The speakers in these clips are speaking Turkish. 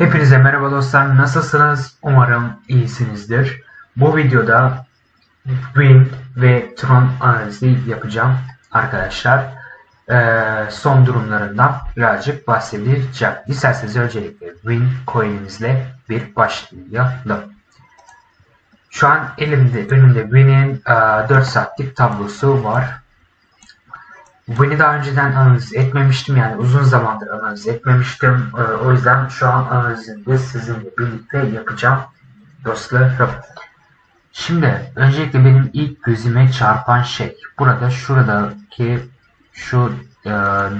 Hepinize merhaba dostlar. Nasılsınız? Umarım iyisinizdir. Bu videoda Win ve Tron analizi yapacağım arkadaşlar. Ee, son durumlarından birazcık bahsedeceğim. İsterseniz öncelikle Win coin'imizle bir başlayalım. Şu an elimde, önümde Win'in e, 4 saatlik tablosu var. Bunu daha önceden analiz etmemiştim yani uzun zamandır analiz etmemiştim. Ee, o yüzden şu an analizini de sizinle birlikte yapacağım dostlarım. Şimdi öncelikle benim ilk gözüme çarpan şey burada şuradaki şu e,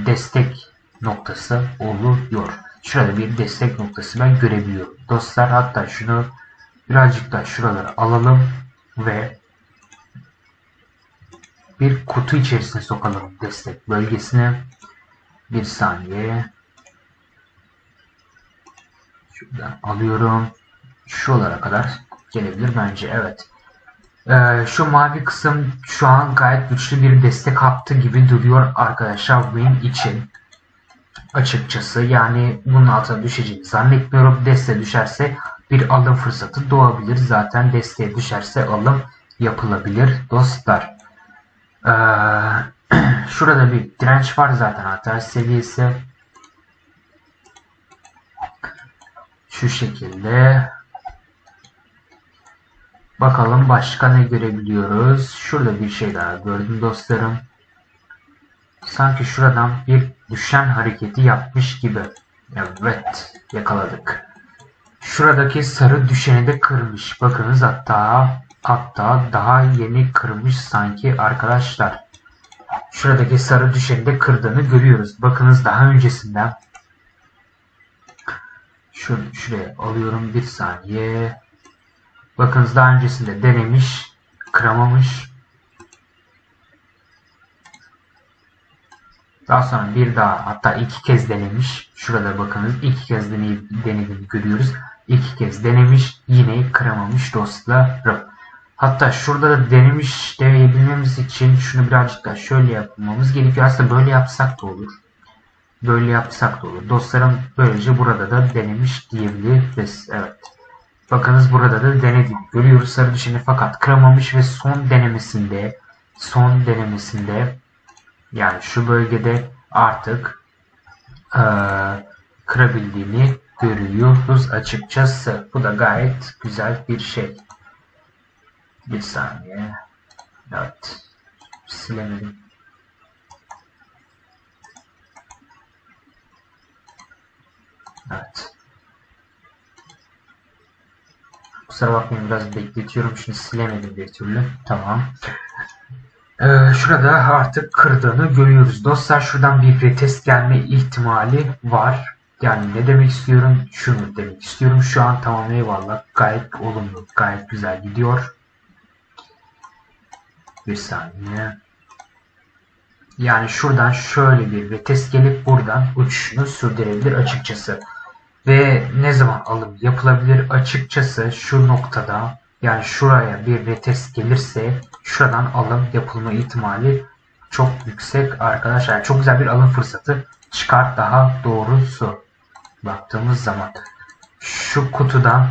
destek noktası oluyor. Şurada bir destek noktası ben görebiliyorum. Dostlar hatta şunu birazcık da şuraları alalım ve bir kutu içerisine sokalım destek bölgesine. Bir saniye. Şuradan alıyorum. Şuralara kadar gelebilir bence. Evet. Ee, şu mavi kısım şu an gayet güçlü bir destek hattı gibi duruyor arkadaşlar Win için. Açıkçası yani bunun altına düşeceğini zannetmiyorum. Deste düşerse bir alım fırsatı doğabilir. Zaten desteğe düşerse alım yapılabilir dostlar. Ee, şurada bir direnç var zaten ateş seviyesi. Şu şekilde. Bakalım başka ne görebiliyoruz. Şurada bir şey daha gördüm dostlarım. Sanki şuradan bir düşen hareketi yapmış gibi. Evet yakaladık. Şuradaki sarı düşeni de kırmış. Bakınız hatta Hatta daha yeni kırmış sanki arkadaşlar. Şuradaki sarı düşeni de kırdığını görüyoruz. Bakınız daha öncesinden şu, şuraya alıyorum bir saniye. Bakınız daha öncesinde denemiş, kıramamış. Daha sonra bir daha hatta iki kez denemiş. Şurada bakınız iki kez deneyip denediğini görüyoruz. İki kez denemiş yine kıramamış dostlarım. Hatta şurada da denemiş deneyebilmemiz için şunu birazcık daha şöyle yapmamız gerekiyor. Aslında böyle yapsak da olur. Böyle yapsak da olur. Dostlarım böylece burada da denemiş diyebiliriz. Evet. Bakınız burada da denedim. Görüyoruz sarı düşeni fakat kıramamış ve son denemesinde son denemesinde yani şu bölgede artık ee, kırabildiğini görüyoruz açıkçası. Bu da gayet güzel bir şey. Bir saniye. Evet. Silemedim. Evet. Kusura bakmayın biraz bekletiyorum. Şimdi silemedim bir türlü. Tamam. Ee, şurada artık kırdığını görüyoruz. Dostlar şuradan bir retest gelme ihtimali var. Yani ne demek istiyorum? Şunu demek istiyorum. Şu an tamam eyvallah. Gayet olumlu. Gayet güzel gidiyor. Bir saniye. Yani şuradan şöyle bir vites gelip buradan uçuşunu sürdürebilir açıkçası. Ve ne zaman alım yapılabilir açıkçası şu noktada yani şuraya bir vites gelirse şuradan alım yapılma ihtimali çok yüksek arkadaşlar. Yani çok güzel bir alım fırsatı çıkar daha doğrusu baktığımız zaman şu kutudan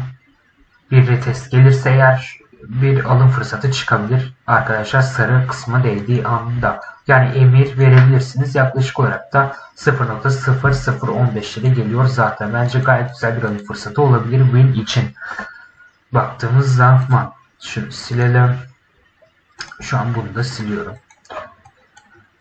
bir retest gelirse eğer bir alım fırsatı çıkabilir arkadaşlar sarı kısma değdiği anda. Yani emir verebilirsiniz. Yaklaşık olarak da 0.0015'lere geliyor zaten. Bence gayet güzel bir alım fırsatı olabilir win için. Baktığımız zaman şunu silelim. Şu an bunu da siliyorum.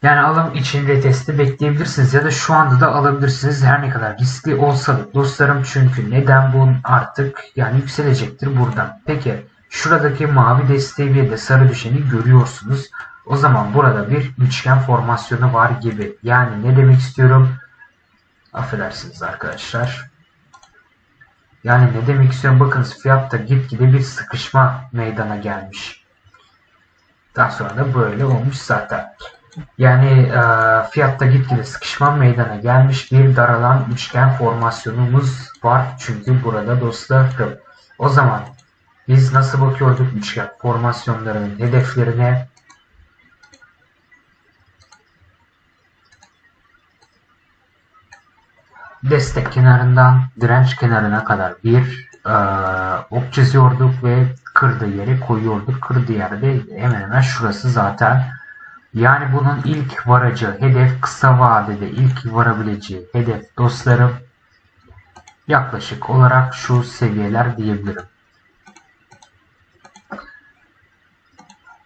Yani alım için retesti bekleyebilirsiniz ya da şu anda da alabilirsiniz her ne kadar riskli olsa da dostlarım çünkü neden bu artık yani yükselecektir buradan. Peki Şuradaki mavi desteği ve de sarı düşeni görüyorsunuz. O zaman burada bir üçgen formasyonu var gibi. Yani ne demek istiyorum? Affedersiniz arkadaşlar. Yani ne demek istiyorum? Bakınız fiyatta gitgide bir sıkışma meydana gelmiş. Daha sonra da böyle olmuş zaten. Yani e, fiyatta gitgide sıkışma meydana gelmiş bir daralan üçgen formasyonumuz var. Çünkü burada dostlarım. O zaman biz nasıl bakıyorduk üçgen formasyonlarının hedeflerine? destek kenarından direnç kenarına kadar bir e, ok çiziyorduk ve kırdığı yere koyuyorduk. Kırdığı yerde hemen hemen şurası zaten. Yani bunun ilk varacağı hedef kısa vadede ilk varabileceği hedef dostlarım yaklaşık olarak şu seviyeler diyebilirim.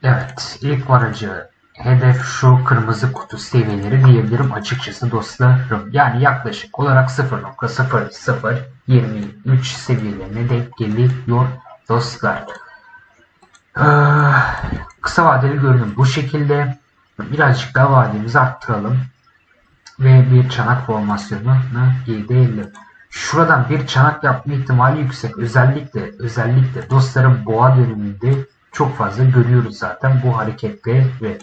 Evet ilk varacağı hedef şu kırmızı kutu seviyeleri diyebilirim açıkçası dostlarım. Yani yaklaşık olarak 0.0023 seviyelerine denk geliyor dostlar. Ee, kısa vadeli görünüm bu şekilde. Birazcık daha vademizi arttıralım. Ve bir çanak formasyonuna gidelim. Şuradan bir çanak yapma ihtimali yüksek. Özellikle özellikle dostlarım boğa döneminde çok fazla görüyoruz zaten bu harekette ve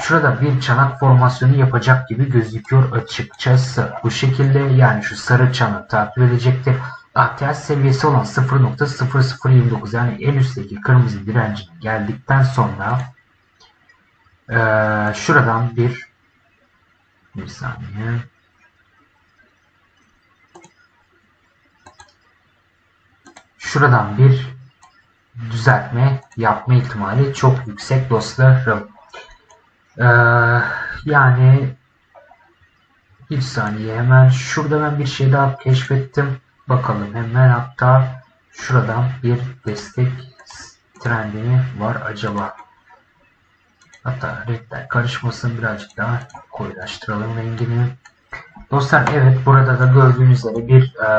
şurada bir çanak formasyonu yapacak gibi gözüküyor açıkçası. Bu şekilde yani şu sarı çanak takip edecektir. ATH seviyesi olan 0.0029 yani en üstteki kırmızı direncine geldikten sonra ee, şuradan bir bir saniye şuradan bir düzeltme yapma ihtimali çok yüksek dostlarım. Ee, yani bir saniye hemen şurada ben bir şey daha keşfettim. Bakalım hemen hatta şuradan bir destek trendini var acaba. Hatta renkler karışmasın birazcık daha koyulaştıralım rengini. Dostlar evet burada da gördüğünüz üzere bir e,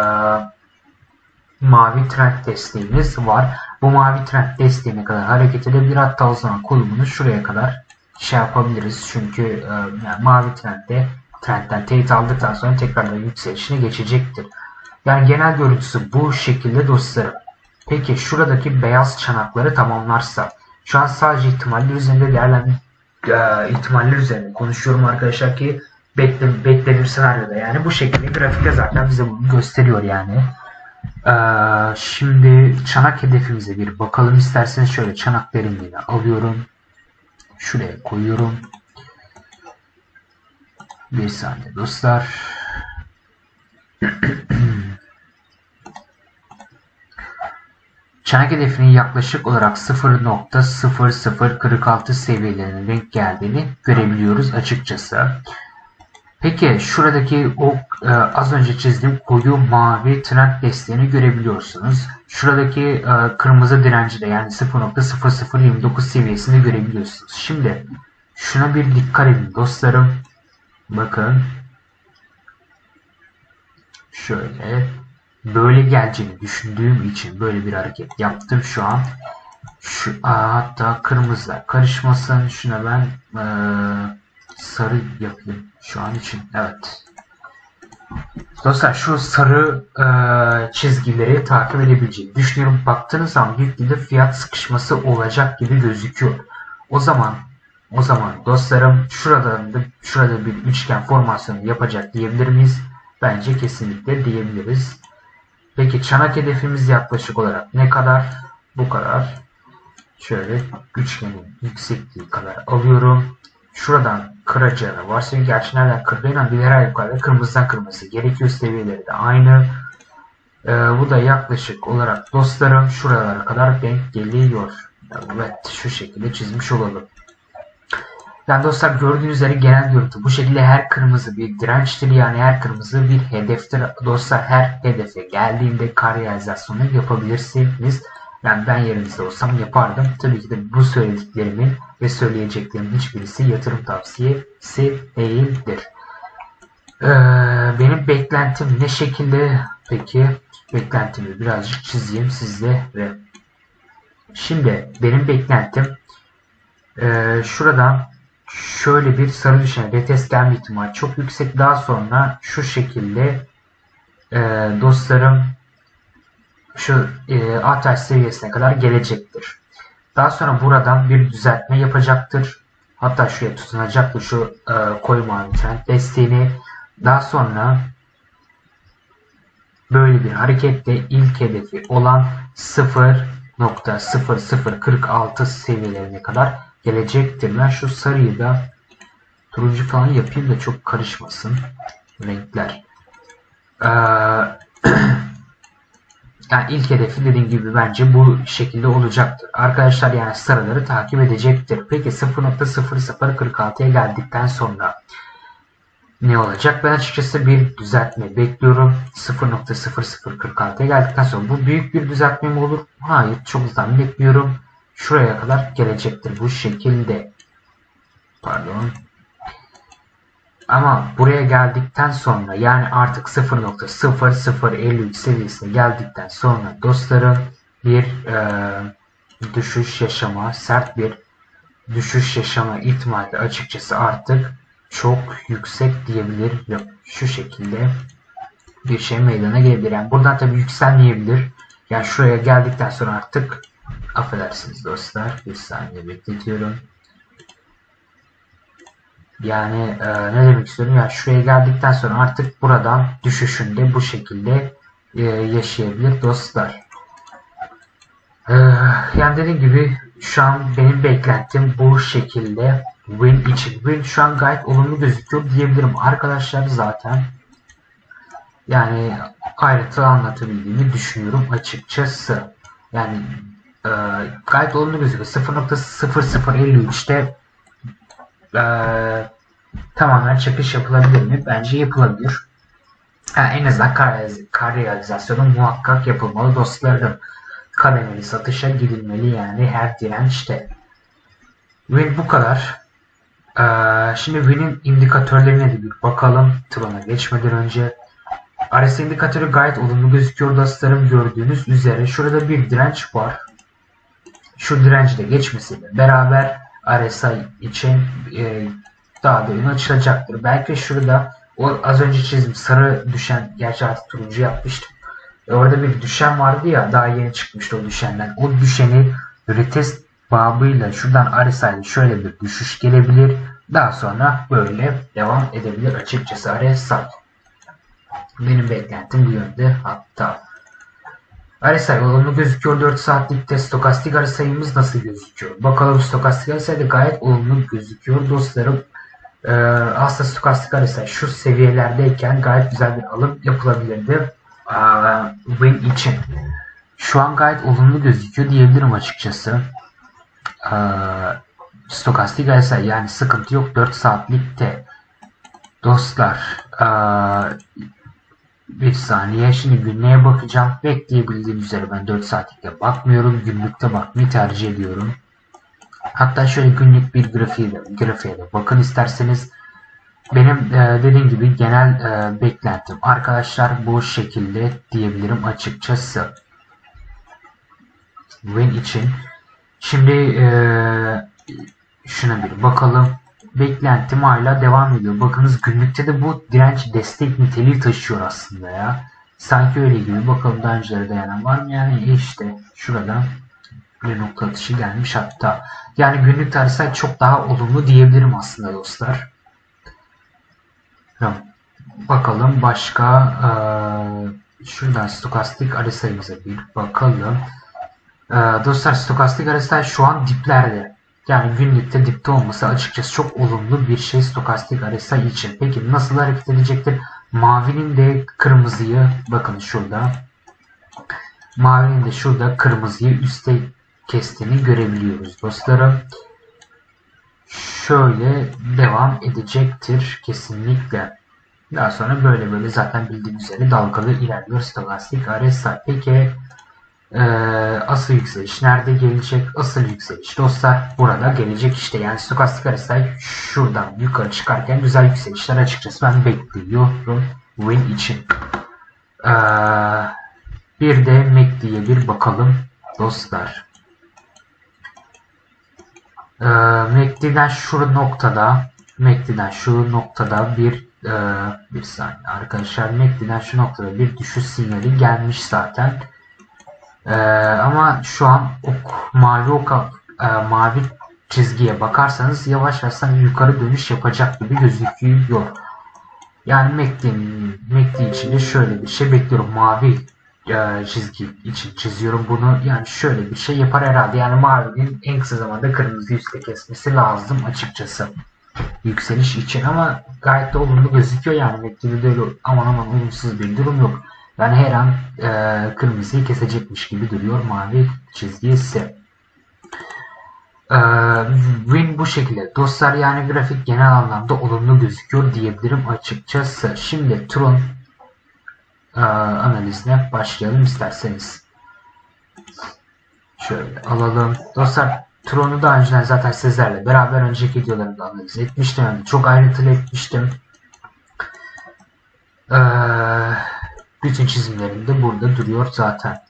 mavi trend desteğimiz var. Bu mavi trend desteğine kadar hareket edebilir. Hatta o zaman kulübünü şuraya kadar şey yapabiliriz. Çünkü e, yani mavi trendde trendden teyit aldıktan sonra tekrardan yükselişine geçecektir. Yani genel görüntüsü bu şekilde dostlarım. Peki şuradaki beyaz çanakları tamamlarsa şu an sadece ihtimaller üzerinde değerlendir e, ihtimaller üzerinde konuşuyorum arkadaşlar ki bekle, beklediğim senaryoda yani bu şekilde grafikte zaten bize bunu gösteriyor yani. Ee, şimdi çanak hedefimize bir bakalım isterseniz şöyle çanak derinliğini alıyorum. Şuraya koyuyorum. Bir saniye dostlar. Çanak hedefinin yaklaşık olarak 0.0046 seviyelerine denk geldiğini görebiliyoruz açıkçası. Peki şuradaki o e, az önce çizdiğim koyu mavi trend desteğini görebiliyorsunuz. Şuradaki e, kırmızı direnci de yani 0.0029 seviyesini görebiliyorsunuz. Şimdi şuna bir dikkat edin dostlarım. Bakın. Şöyle böyle geleceğini düşündüğüm için böyle bir hareket yaptım şu an. Şu aa, hatta kırmızılar karışmasın. Şuna ben eee sarı yapayım şu an için. Evet. Dostlar şu sarı e, çizgileri takip edebileceğini düşünüyorum. Baktığınız zaman yüklüde fiyat sıkışması olacak gibi gözüküyor. O zaman o zaman dostlarım şuradan da şurada bir üçgen formasyonu yapacak diyebilir miyiz? Bence kesinlikle diyebiliriz. Peki çanak hedefimiz yaklaşık olarak ne kadar? Bu kadar. Şöyle üçgenin yüksekliği kadar alıyorum. Şuradan kıracağını varsayın. Gerçi nereden kırdığıyla bir her yukarıda kırmızıdan kırmızı. Gerekiyor seviyeleri de aynı. Ee, bu da yaklaşık olarak dostlarım şuralara kadar denk geliyor. Evet şu şekilde çizmiş olalım. Yani dostlar gördüğünüz üzere genel görüntü bu şekilde her kırmızı bir dirençtir yani her kırmızı bir hedeftir. Dostlar her hedefe geldiğinde kar realizasyonu yapabilirsiniz. Yani ben yerinizde olsam yapardım. Tabii ki de bu söylediklerimin ve söyleyeceklerimin hiçbirisi yatırım tavsiyesi değildir. Ee, benim beklentim ne şekilde? Peki beklentimi birazcık çizeyim sizle ve şimdi benim beklentim e, şuradan şöyle bir sarı düşen retest gelme ihtimali çok yüksek. Daha sonra şu şekilde e, dostlarım şu e, ATH seviyesine kadar gelecektir. Daha sonra buradan bir düzeltme yapacaktır. Hatta şuraya tutunacaktır şu e, koyu mavi trend desteğini. Daha sonra böyle bir harekette ilk hedefi olan 0.0046 seviyelerine kadar gelecektir. Ben şu sarıyı da turuncu falan yapayım da çok karışmasın renkler. Ee, yani ilk hedefi dediğim gibi bence bu şekilde olacaktır. Arkadaşlar yani sıraları takip edecektir. Peki 0.0046'ya geldikten sonra ne olacak? Ben açıkçası bir düzeltme bekliyorum. 0.0046'ya geldikten sonra bu büyük bir düzeltme mi olur? Hayır çok zannetmiyorum. Şuraya kadar gelecektir bu şekilde. Pardon. Ama buraya geldikten sonra yani artık 0.0053 seviyesine geldikten sonra dostlarım bir e, düşüş yaşama, sert bir düşüş yaşama ihtimali açıkçası artık çok yüksek diyebilirim. Şu şekilde bir şey meydana gelebilir. Yani buradan tabii yükselmeyebilir. Yani şuraya geldikten sonra artık affedersiniz dostlar. Bir saniye bekletiyorum. Yani e, ne demek istiyorum? Yani şuraya geldikten sonra artık buradan düşüşünde bu şekilde e, yaşayabilir dostlar. E, yani dediğim gibi şu an benim beklentim bu şekilde win için. Win şu an gayet olumlu gözüküyor diyebilirim. Arkadaşlar zaten yani ayrıntılı anlatabildiğimi düşünüyorum açıkçası. Yani e, gayet olumlu gözüküyor. 0.0053'te e, tamamen çakış yapılabilir mi? Bence yapılabilir. Ha, en azından kar, realizasyonu muhakkak yapılmalı dostlarım. Kademeli satışa gidilmeli yani her dirençte. Ve bu kadar. Ee, şimdi Win'in indikatörlerine de bir bakalım. Tron'a geçmeden önce. RSI indikatörü gayet olumlu gözüküyor dostlarım. Gördüğünüz üzere şurada bir direnç var. Şu direnci de geçmesiyle beraber RSI için e, ön açılacaktır. Belki şurada o az önce çizdim sarı düşen gerçi artık turuncu yapmıştım. E orada bir düşen vardı ya daha yeni çıkmıştı o düşenden. O düşeni retest babıyla şuradan RSI'de şöyle bir düşüş gelebilir. Daha sonra böyle devam edebilir açıkçası RSI. Benim beklentim bu yönde hatta. RSI olumlu gözüküyor 4 saatlikte. Stokastik RSI'miz nasıl gözüküyor? Bakalım stokastik RSI de gayet olumlu gözüküyor dostlarım. Ee, aslında stokastik RSI şu seviyelerdeyken gayet güzel bir alım yapılabilirdi. Ee, win için. Şu an gayet olumlu gözüküyor diyebilirim açıkçası. Ee, stokastik RSI yani sıkıntı yok 4 saatlikte. Dostlar ee, bir saniye. Şimdi günlüğe bakacağım. Bekleyebildiğim üzere ben 4 saatlikte bakmıyorum. Günlükte bakmayı tercih ediyorum. Hatta şöyle günlük bir grafiğe de, grafiğe de bakın isterseniz. Benim e, dediğim gibi genel e, beklentim arkadaşlar bu şekilde diyebilirim açıkçası. Win için. Şimdi e, şuna bir bakalım beklentim hala devam ediyor. Bakınız günlükte de bu direnç destek niteliği taşıyor aslında ya. Sanki öyle gibi. Bakalım daha öncelere dayanan var mı? Yani e işte şurada bir nokta atışı gelmiş hatta. Yani günlük tarihsel çok daha olumlu diyebilirim aslında dostlar. Bakalım başka ee, şuradan stokastik arı bir bakalım. E, dostlar stokastik arı şu an diplerde. Yani günlükte dipte olması açıkçası çok olumlu bir şey stokastik RSI için. Peki nasıl hareket edecektir? Mavinin de kırmızıyı bakın şurada. Mavinin de şurada kırmızıyı üste kestiğini görebiliyoruz dostlarım. Şöyle devam edecektir kesinlikle. Daha sonra böyle böyle zaten bildiğiniz üzere dalgalı ilerliyor stokastik RSI. Peki ee, asıl yükseliş nerede gelecek? Asıl yükseliş dostlar burada gelecek işte yani stokastik RSI şuradan yukarı çıkarken güzel yükselişler açıkçası ben bekliyorum win için. Ee, bir de MACD'ye bir bakalım dostlar. Ee, MACD'den şu noktada MACD'den şu noktada bir e, bir saniye arkadaşlar MACD'den şu noktada bir düşüş sinyali gelmiş zaten. Ee, ama şu an ok, mavi ok, e, mavi çizgiye bakarsanız yavaş yavaş yukarı dönüş yapacak gibi gözüküyor. Yani MACD, MACD için de şöyle bir şey bekliyorum. Mavi e, çizgi için çiziyorum bunu. Yani şöyle bir şey yapar herhalde. Yani mavinin en kısa zamanda kırmızı üstte kesmesi lazım açıkçası. yükseliş için ama gayet de olumlu gözüküyor yani Mektub'da öyle aman aman olumsuz bir durum yok. Yani her an e, kırmızıyı kesecekmiş gibi duruyor mavi çizgi ise. E, win bu şekilde. Dostlar yani grafik genel anlamda olumlu gözüküyor diyebilirim açıkçası. Şimdi Tron e, analizine başlayalım isterseniz. Şöyle alalım. Dostlar Tron'u daha önceden zaten sizlerle beraber önceki videolarımda analiz etmiştim. Yani çok ayrıntılı etmiştim. Ee, bütün çizimlerim de burada duruyor zaten.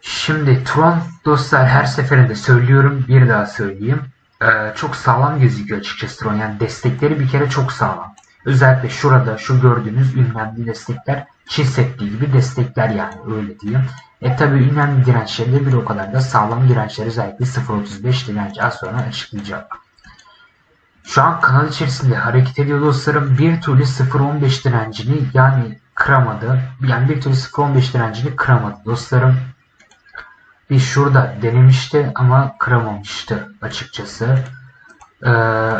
Şimdi Tron dostlar her seferinde söylüyorum bir daha söyleyeyim. Ee, çok sağlam gözüküyor açıkçası Tron. Yani destekleri bir kere çok sağlam. Özellikle şurada şu gördüğünüz ünlemli destekler Çin Seddi gibi destekler yani öyle diyeyim. E tabi ünlemli dirençleri de bir o kadar da sağlam dirençler özellikle 0.35 direnci az sonra açıklayacağım. Şu an kanal içerisinde hareket ediyor dostlarım. Bir türlü 0.15 direncini yani kıramadı. Yani bir türlü 0.15 direncini kıramadı dostlarım. Bir şurada denemişti ama kıramamıştı açıkçası. Ee,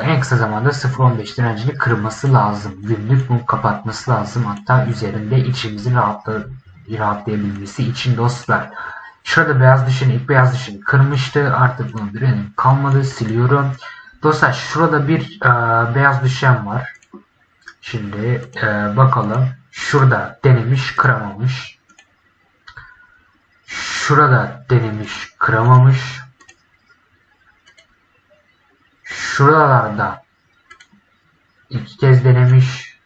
en kısa zamanda 0.15 direncini kırması lazım. Günlük bunu kapatması lazım. Hatta üzerinde içimizin rahatla, rahatlayabilmesi için dostlar. Şurada beyaz dışını, ilk beyaz dışını kırmıştı. Artık bunun bir kalmadı. Siliyorum. Dostlar şurada bir e, beyaz düşen var. Şimdi e, bakalım. Şurada denemiş, kıramamış. Şurada denemiş, kıramamış. Şuralarda iki kez denemiş,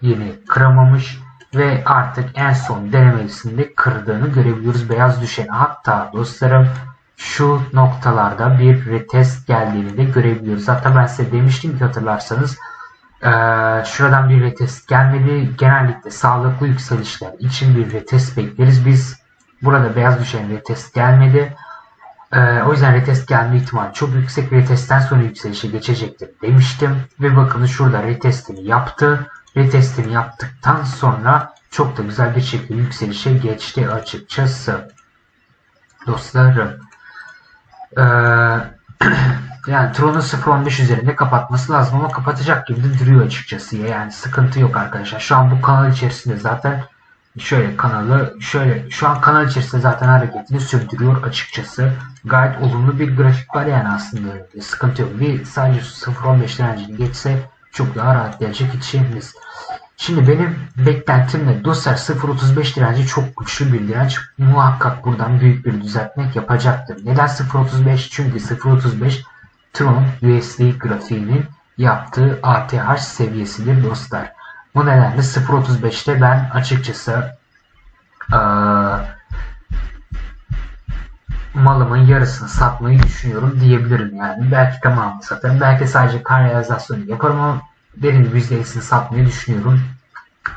yine kıramamış ve artık en son denemesinde kırdığını görebiliyoruz beyaz düşeni. Hatta dostlarım şu noktalarda bir retest geldiğini de görebiliyoruz. Hatta ben size demiştim ki hatırlarsanız ee, şuradan bir retest gelmedi. Genellikle sağlıklı yükselişler için bir retest bekleriz biz. Burada beyaz düşen retest gelmedi. Ee, o yüzden retest gelme ihtimali çok yüksek. Retestten sonra yükselişe geçecektir demiştim. Ve bakın şurada retestini yaptı. Retestini yaptıktan sonra çok da güzel bir şekilde yükselişe geçti açıkçası. Dostlarım. Ee, yani Tron'un 0.15 üzerinde kapatması lazım ama kapatacak gibi de duruyor açıkçası. Yani sıkıntı yok arkadaşlar. Şu an bu kanal içerisinde zaten şöyle kanalı şöyle şu an kanal içerisinde zaten hareketini sürdürüyor açıkçası. Gayet olumlu bir grafik var yani aslında. Sıkıntı yok. Bir sadece 0.15 direncini geçse çok daha rahat gelecek içimiz. Şimdi benim beklentimle dostlar 0.35 direnci çok güçlü bir direnç. Muhakkak buradan büyük bir düzeltmek yapacaktır. Neden 0.35? Çünkü 0.35 Tron USD grafiğinin yaptığı ATH seviyesidir dostlar. Bu nedenle 0.35'te ben açıkçası ee, malımın yarısını satmayı düşünüyorum diyebilirim yani. Belki tamamını satarım. Belki sadece kar yaparım ama dediğim gibi %50'sini satmayı düşünüyorum.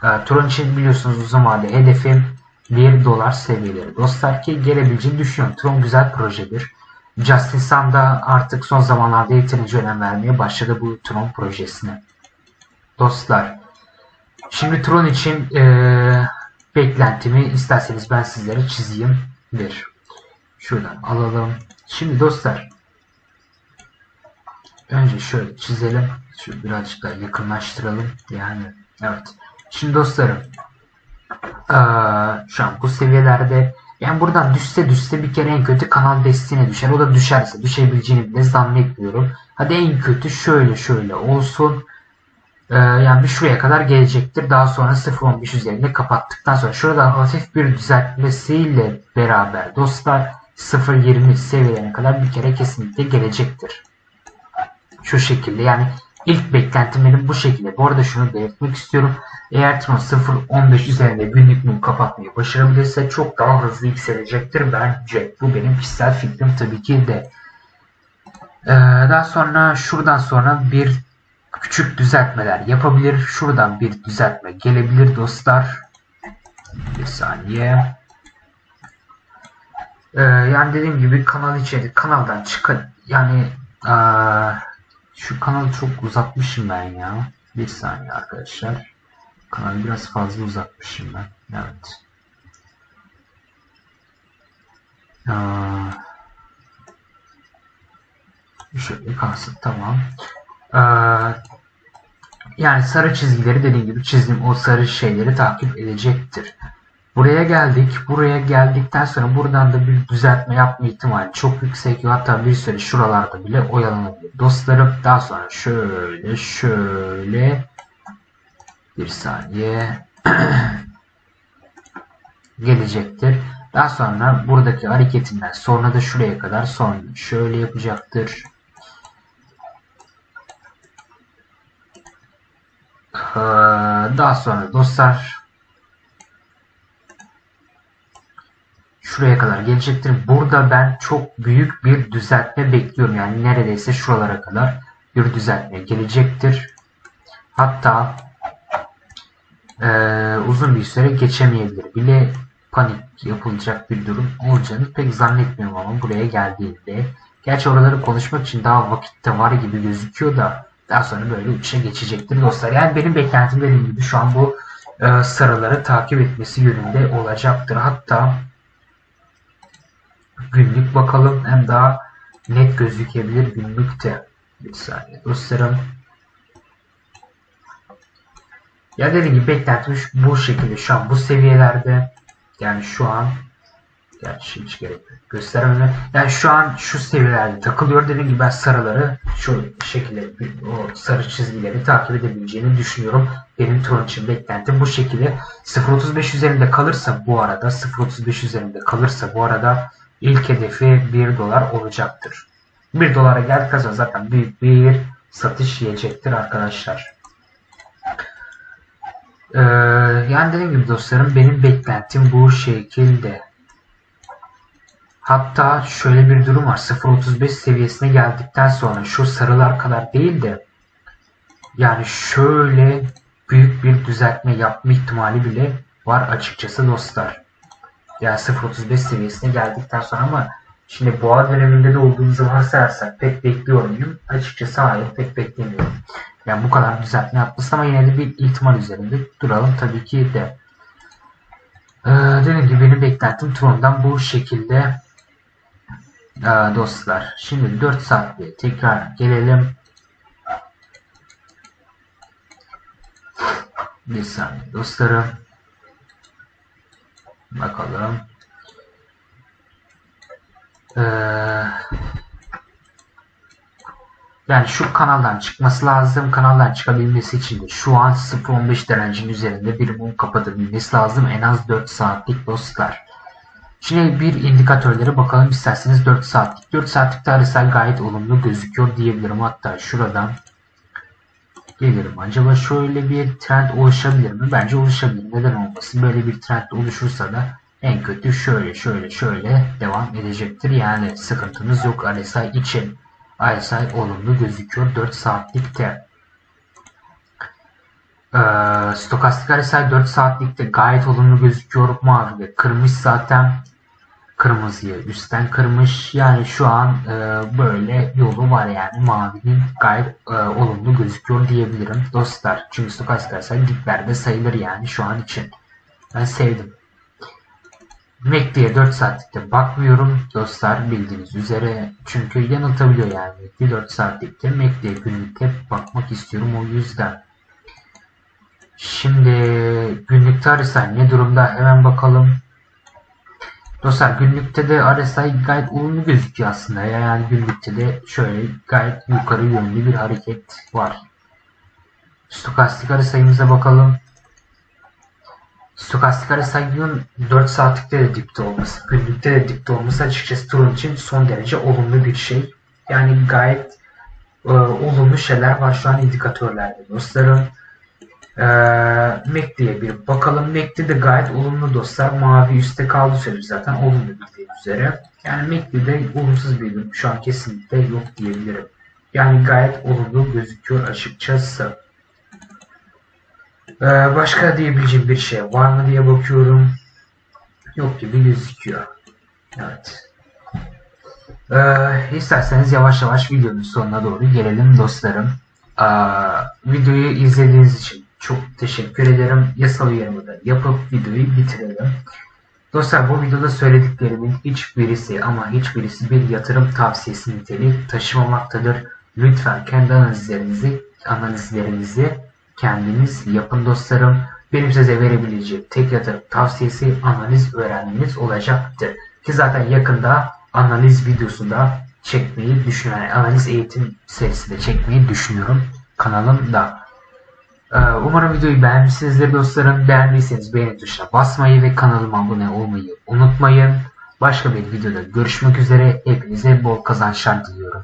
E, Tron için biliyorsunuz uzun vadeli hedefim 1 dolar seviyeleri. Dostlar ki gelebileceğini düşünüyorum. Tron güzel projedir. Justin Sun da artık son zamanlarda yeterince önem vermeye başladı bu Tron projesine. Dostlar şimdi Tron için e, beklentimi isterseniz ben sizlere çizeyim. Bir. Şuradan alalım. Şimdi dostlar önce şöyle çizelim. Şu birazcık daha yakınlaştıralım. Yani evet. Şimdi dostlarım ee, şu an bu seviyelerde yani buradan düşse düşse bir kere en kötü kanal desteğine düşer. O da düşerse düşebileceğini bile zannetmiyorum. Hadi en kötü şöyle şöyle olsun. Ee, yani bir şuraya kadar gelecektir. Daha sonra 0.15 üzerinde kapattıktan sonra şurada hafif bir düzeltmesiyle beraber dostlar 0.20 seviyelerine kadar bir kere kesinlikle gelecektir. Şu şekilde yani ilk beklentim benim bu şekilde. Bu arada şunu belirtmek istiyorum. Eğer Tron 0.15 üzerinde günlük mum kapatmayı başarabilirse çok daha hızlı yükselecektir bence. Bu benim kişisel fikrim tabii ki de. Ee, daha sonra şuradan sonra bir küçük düzeltmeler yapabilir. Şuradan bir düzeltme gelebilir dostlar. Bir saniye. Ee, yani dediğim gibi kanal içeri kanaldan çıkın. Yani ee, şu kanalı çok uzatmışım ben ya. Bir saniye arkadaşlar. Kanalı biraz fazla uzatmışım ben. Evet. Aa, şöyle kalsın tamam. Ee, yani sarı çizgileri dediğim gibi çizdim o sarı şeyleri takip edecektir. Buraya geldik. Buraya geldikten sonra buradan da bir düzeltme yapma ihtimali çok yüksek. Hatta bir süre şuralarda bile oyalanabilir. Dostlarım daha sonra şöyle şöyle bir saniye gelecektir. Daha sonra buradaki hareketinden sonra da şuraya kadar sonra şöyle yapacaktır. Ee, daha sonra dostlar şuraya kadar gelecektir. Burada ben çok büyük bir düzeltme bekliyorum. Yani neredeyse şuralara kadar bir düzeltme gelecektir. Hatta e, uzun bir süre geçemeyebilir bile panik yapılacak bir durum olacağını pek zannetmiyorum ama buraya geldiğinde gerçi oraları konuşmak için daha vakitte var gibi gözüküyor da daha sonra böyle uçuşa geçecektir dostlar. Yani benim beklentim dediğim gibi şu an bu e, sarıları takip etmesi yönünde olacaktır. Hatta günlük bakalım hem daha net gözükebilir günlükte. Bir saniye dostlarım. Ya dediğim gibi beklentim bu şekilde şu an bu seviyelerde yani şu an gerçi hiç gerek yok. Gösteremem. Yani şu an şu seviyelerde takılıyor. Dediğim gibi ben sarıları şu şekilde o sarı çizgileri takip edebileceğini düşünüyorum. Benim turun için beklentim bu şekilde. 0.35 üzerinde kalırsa bu arada 0.35 üzerinde kalırsa bu arada ilk hedefi 1 dolar olacaktır. 1 dolara geldikten sonra zaten büyük bir satış yiyecektir arkadaşlar. Ee, yani dediğim gibi dostlarım benim beklentim bu şekilde. Hatta şöyle bir durum var. 0.35 seviyesine geldikten sonra şu sarılar kadar değil de yani şöyle büyük bir düzeltme yapma ihtimali bile var açıkçası dostlar. Yani 0.35 seviyesine geldikten sonra ama şimdi boğa döneminde de olduğumuzu varsayarsak pek bekliyor muyum? Açıkçası hayır pek beklemiyorum. Yani bu kadar düzeltme yapmasın ama yine de bir ihtimal üzerinde duralım tabii ki de. Ee, dediğim gibi benim beklentim Tron'dan bu şekilde ee, dostlar. Şimdi 4 saatte tekrar gelelim. Bir saniye dostlarım. Bakalım. Ee, yani şu kanaldan çıkması lazım. Kanaldan çıkabilmesi için de şu an 0.15 derecinin üzerinde bir mum kapatabilmesi lazım. En az 4 saatlik dostlar. Şimdi bir indikatörlere bakalım isterseniz 4 saatlik. 4 saatlik tarihsel gayet olumlu gözüküyor diyebilirim. Hatta şuradan gelirim. Acaba şöyle bir trend oluşabilir mi? Bence oluşabilir. Neden olmasın? Böyle bir trend oluşursa da en kötü şöyle şöyle şöyle devam edecektir. Yani sıkıntımız yok RSI için. RSI olumlu gözüküyor 4 saatlikte. Ee, stokastik RSI 4 saatlikte gayet olumlu gözüküyor. Mavi ve kırmış zaten kırmızıya üstten kırmış. Yani şu an e, böyle yolu var yani mavinin gayet e, olumlu gözüküyor diyebilirim dostlar. Çünkü stokastik RSI diplerde sayılır yani şu an için. Ben sevdim. MACD'ye 4 saatlikte bakmıyorum dostlar bildiğiniz üzere. Çünkü yanıltabiliyor yani MACD 4 saatlikte. MACD'ye günlükte bakmak istiyorum o yüzden. Şimdi günlük RSI ne durumda hemen bakalım. Dostlar günlükte de RSI gayet olumlu gözüküyor aslında. Yani günlükte de şöyle gayet yukarı yönlü bir hareket var. Stokastik RSI'mize bakalım. Stokastik RSI'nin 4 saatlikte de dipte olması, günlükte de dipte olması açıkçası turun için son derece olumlu bir şey. Yani gayet e, olumlu şeyler var şu an indikatörlerde dostlarım. E, MACD'ye bir bakalım. MACD de gayet olumlu dostlar. Mavi üstte kaldı sürece zaten olumlu bildiğiniz üzere. Yani MACD'de olumsuz bir durum şu an kesinlikle yok diyebilirim. Yani gayet olumlu gözüküyor açıkçası. Ee, başka diyebileceğim bir şey var mı diye bakıyorum. Yok gibi gözüküyor. Evet. Ee, isterseniz yavaş yavaş videonun sonuna doğru gelelim dostlarım. Ee, videoyu izlediğiniz için çok teşekkür ederim. Yasal uyarımı da yapıp videoyu bitirelim. Dostlar bu videoda söylediklerimin hiçbirisi ama hiçbirisi bir yatırım tavsiyesi niteliği taşımamaktadır. lütfen kendi analizlerinizi analizlerinizi kendiniz yapın dostlarım. Benim size verebileceğim tek yatırım tavsiyesi analiz öğrenmeniz olacaktır. Ki zaten yakında analiz videosu da çekmeyi düşünüyorum. Analiz eğitim serisi de çekmeyi düşünüyorum kanalımda. Ee, Umarım videoyu beğenmişsinizdir dostlarım. Beğendiyseniz beğeni tuşuna basmayı ve kanalıma abone olmayı unutmayın. Başka bir videoda görüşmek üzere. Hepinize bol kazançlar diliyorum.